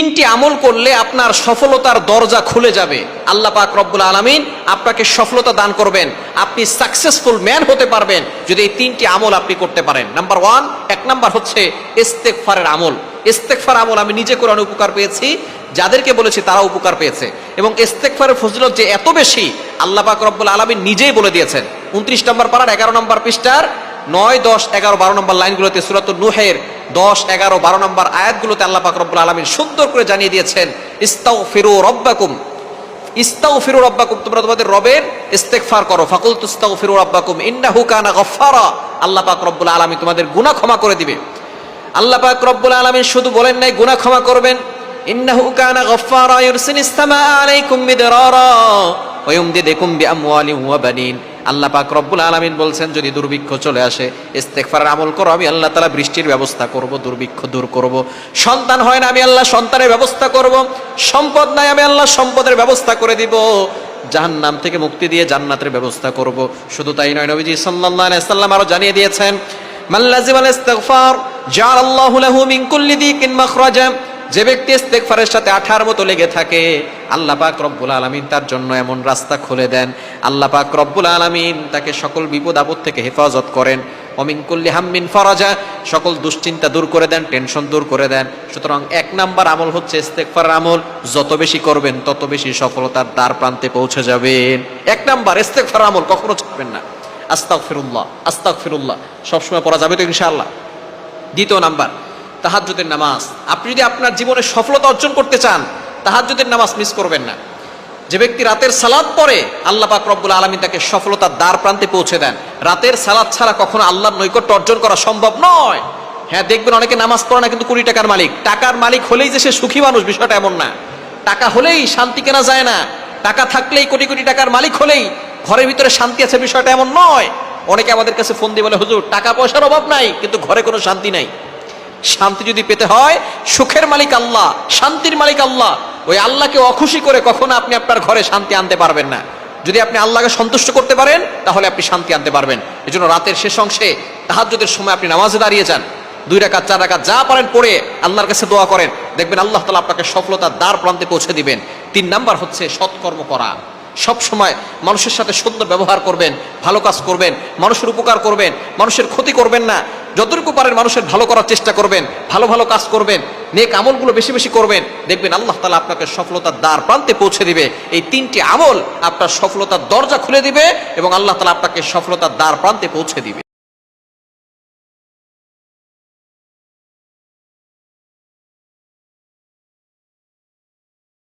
তিনটি আমল করলে আপনার সফলতার দরজা খুলে যাবে। আল্লাহ পাক রব্বুল আলমিন আপনাকে সফলতা দান করবেন। আপনি সাকসেসফুল ম্যান হতে পারবেন যদি এই তিনটি আমল আপনি করতে পারেন। নাম্বার ওয়ান এক নাম্বার হচ্ছে ইস্তেকফারের আমল। ইস্তেকফার আমল আমি নিজে কোরআন উপকার পেয়েছি, যাদেরকে বলেছি তারা উপকার পেয়েছে। এবং ইস্তেকফারের ফজিলত যে এত বেশি, আল্লাহ পাক রব্বুল আলমিন নিজেই বলে দিয়েছেন। উনত্রিশ নম্বর পাড়ার এগারো নম্বর পৃষ্ঠার নয়, দশ, এগারো, বারো নম্বর লাইনগুলোতে সুরাত নুহের দশ, এগারো, বারো নম্বর আয়াতগুলোতে আল্লাহ পাক রব্বুল আলমিন সুন্দর করে জানিয়ে দিয়েছেন ইস্তাও ফিরু রব্বাকুম। ইস্তাও ফিরু রব্বাকুম, তোমরা তোমাদের রবের ইস্তেকফার করো। ফাকুল তুস্তাও ফিরু রব্বাকুম, ইন্নাহু কানা গফফারা। আল্লাহ পাক রব্বুল আলামিন তোমাদের গুনাহ ক্ষমা করে দিবে। আল্লাহ পাক রব্বুল আলামিন শুধু বলেন নাই, গুনাহ ক্ষমা করবেন। ইন্নাহু কানা গফফারা, ইউরসিলিস সামা আলাইকুম মিদরারা, ওয়া বিআমওয়ালিন ওয়া বানিন। আল্লাহ পাক রব্বুল আলামিন বলছেন, যদি দুর্ভিক্ষ চলে আসে, ইস্তেগফারের আমল করো, আমি আল্লাহ তাআলা বৃষ্টির ব্যবস্থা করব, দুর্ভিক্ষ দূর করব। সন্তান হয় না, আমি আল্লাহ সন্তানের ব্যবস্থা করব। সম্পদ নাই, আমি আল্লাহ সম্পদের ব্যবস্থা করে দিব। জাহান নাম থেকে মুক্তি দিয়ে জান্নাতের ব্যবস্থা করব। শুধু তাই নয়, নবীজি আলাইহি সাল্লাম আরও জানিয়ে দিয়েছেন মাল্লাজিম আল ইস্তিগফার, জাআলাল্লাহু লাহু মিন কুল্লি দিকিন মাখরাজা। যে ব্যক্তি ইস্তেগফারের সাথে আঠার মতো লেগে থাকে, আল্লাহ পাক রব্বুল আলামিন তার জন্য এমন রাস্তা খুলে দেন। আল্লাহ পাক রব্বুল আলামিন তাকে সকল বিপদ আপদ থেকে হেফাজত করেন। অমিন কুল্লি হাম্মিন ফরাজা, সকল দুশ্চিন্তা দূর করে দেন, টেনশন দূর করে দেন। সুতরাং এক নাম্বার আমল হচ্ছে ইস্তেগফারের আমল, যত বেশি করবেন, তত বেশি সফলতার দ্বার প্রান্তে পৌঁছে যাবেন। এক নাম্বার ইস্তেগফারের আমল কখনো ছাড়বেন না। আস্তাগফিরুল্লাহ আস্তাগফিরুল্লাহ, সবসময় পড়া যাবে তো ইনশাআল্লাহ। দ্বিতীয় নাম্বার তাহাজ্জুদের নামাজ। আপনি যদি আপনার জীবনে সফলতা অর্জন করতে চান, তাহাজ্জুদের নামাজ মিস করবেন না। যে ব্যক্তি রাতের সালাদ পড়ে, আল্লাহ পাক রব্বুল আলমী তাকে সফলতার দ্বার প্রান্তে পৌঁছে দেন। রাতের সালাদ ছাড়া কখনো আল্লাহর নৈকট্য অর্জন করা সম্ভব নয়। হ্যাঁ দেখবেন অনেকে নামাজ পড়ে না, কিন্তু কুড়ি টাকার মালিক। টাকার মালিক হলেই যে সে সুখী মানুষ, বিষয়টা এমন না। টাকা হলেই শান্তি কেনা যায় না। টাকা থাকলেই কোটি কোটি টাকার মালিক হলেই ঘরের ভিতরে শান্তি আছে, বিষয়টা এমন নয়। অনেকে আমাদের কাছে ফোন দিয়ে বলে, হুজুর, টাকা পয়সার অভাব নাই, কিন্তু ঘরে কোনো শান্তি নাই। শান্তি যদি পেতে হয়, সুখের মালিক আল্লাহ, শান্তির মালিক আল্লাহ। ওই আল্লাহকে অখুশি করে কখনো আপনি আপনার ঘরে শান্তি আনতে পারবেন না। যদি আপনি আল্লাহকে সন্তুষ্ট করতে পারেন, তাহলে আপনি শান্তি আনতে পারবেন। এজন্য রাতের শেষ অংশে তাহাজ্জুদের সময় আপনি নামাজে দাঁড়িয়ে যান। দুই রাকাত, চার রাকাত যা পারেন পড়ে আল্লাহর কাছে দোয়া করেন। দেখবেন আল্লাহ তালা আপনাকে সফলতার দ্বার প্রান্তে পৌঁছে দিবেন। তিন নাম্বার হচ্ছে সৎকর্ম করা। সব সময় মানুষের সাথে সুন্দর ব্যবহার করবেন, ভালো কাজ করবেন, মানুষের উপকার করবেন, মানুষের ক্ষতি করবেন না। যতটুকু পারেন মানুষের ভালো করার চেষ্টা করবেন, ভালো ভালো কাজ করবেন, নেক আমলগুলো বেশি বেশি করবেন, দেখবেন আল্লাহ তালা আপনাকে সফলতার দ্বার প্রান্তে পৌঁছে দিবে। এই তিনটি আমল আপনার সফলতার দরজা খুলে দিবে এবং আল্লাহ তালা আপনাকে সফলতার দ্বার প্রান্তে পৌঁছে দিবে।